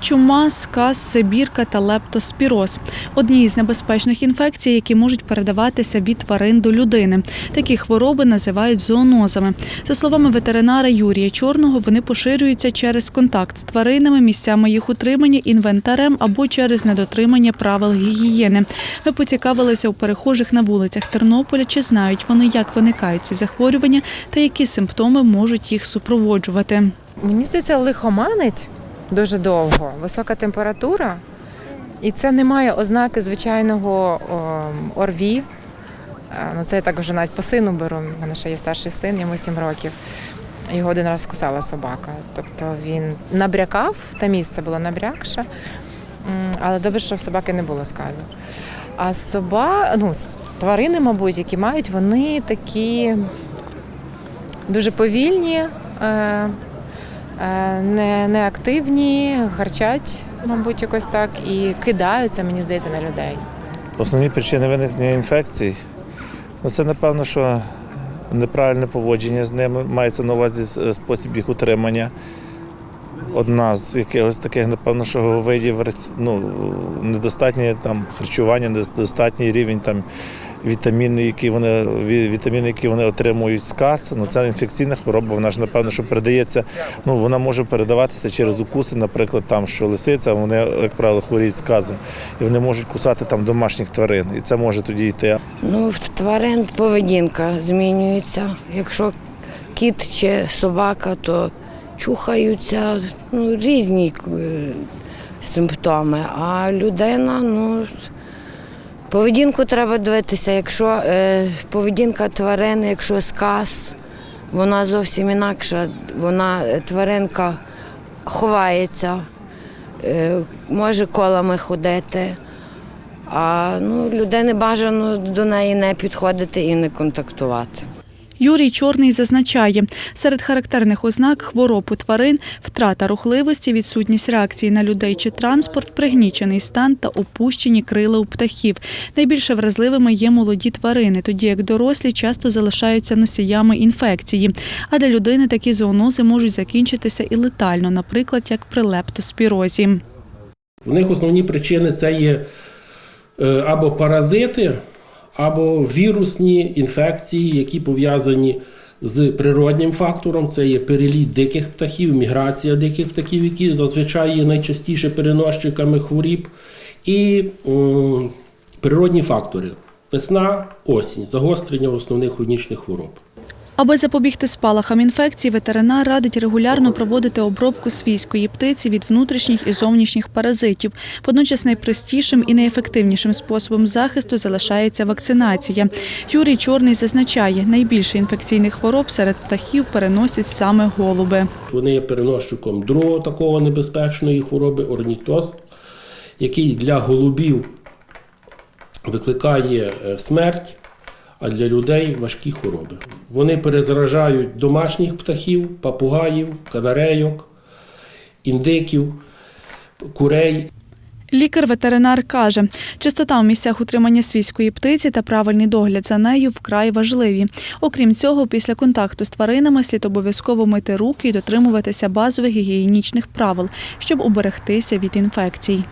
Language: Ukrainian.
Чума, сказ, сибірка та лептоспіроз – одні з небезпечних інфекцій, які можуть передаватися від тварин до людини. Такі хвороби називають зоонозами. За словами ветеринара Юрія Чорного, вони поширюються через контакт з тваринами, місцями їх утримання, інвентарем або через недотримання правил гігієни. Ми поцікавилися у перехожих на вулицях Тернополя, чи знають вони, як виникають ці захворювання та які симптоми можуть їх супроводжувати. Мені здається, лихоманить дуже довго, висока температура, і це не має ознаки звичайного ОРВІ. Е, Ну, це я так вже навіть по сину беру. У мене ще є старший син, йому 7 років. Його один раз кусала собака. Тобто він набрякав, те місце було набрякше, але добре, що в собаки не було сказу. А соба, ну, тварини, мабуть, які мають, вони такі дуже повільні. Е, Е, не, неактивні, гарчать, мабуть, якось так, і кидаються, мені здається, на людей. Основні причини виникнення інфекцій ну це напевно, що неправильне поводження з ними, мається на увазі спосіб їх утримання. Одна з якихось таких, напевно, що видів ну, недостатнє там харчування, недостатній рівень там вітаміни, які вони вітаміни, які вони отримують з кас. Ну це інфекційна хвороба. Вона ж напевно, що передається. Ну вона може передаватися через укуси, наприклад, там що лисиця, вони, як правило, хворіють сказом, і вони можуть кусати там домашніх тварин, і це може тоді йти. Ну, в тварин поведінка змінюється. Якщо кіт чи собака, то чухаються ну, різні е, симптоми. А людина, ну, поведінку треба дивитися. Якщо е, поведінка тварини, якщо сказ, вона зовсім інакша. Вона е, тваринка ховається, е, може колами ходити. А ну, людини бажано до неї не підходити і не контактувати. Юрій Чорний зазначає, серед характерних ознак хвороб у тварин втрата рухливості, відсутність реакції на людей чи транспорт, пригнічений стан та опущені крила у птахів. Найбільше вразливими є молоді тварини, тоді як дорослі часто залишаються носіями інфекції. А для людини такі зоонози можуть закінчитися і летально, наприклад, як при лептоспірозі. В них основні причини це є е, або паразити, або вірусні інфекції, які пов'язані з природнім фактором. Це є переліт диких птахів, міграція диких птахів, які зазвичай є найчастіше переносчиками хворіб, і м, природні фактори. Весна, осінь, загострення основних хронічних хвороб. Аби запобігти спалахам інфекцій, ветеринар радить регулярно проводити обробку свійської птиці від внутрішніх і зовнішніх паразитів. Водночас найпростішим і найефективнішим способом захисту залишається вакцинація. Юрій Чорний зазначає, найбільше інфекційних хвороб серед птахів переносять саме голуби. Вони є переносчиком другого такого небезпечної хвороби орнітоз, який для голубів викликає е, смерть, а для людей важкі хвороби. Вони перезаражають домашніх птахів, папугаїв, канарейок, індиків, курей Лікар-ветеринар каже, чистота в місцях утримання свійської птиці та правильний догляд за нею вкрай важливі. Окрім цього, після контакту з тваринами слід обов'язково мити руки і дотримуватися базових гігієнічних правил, щоб уберегтися від інфекцій.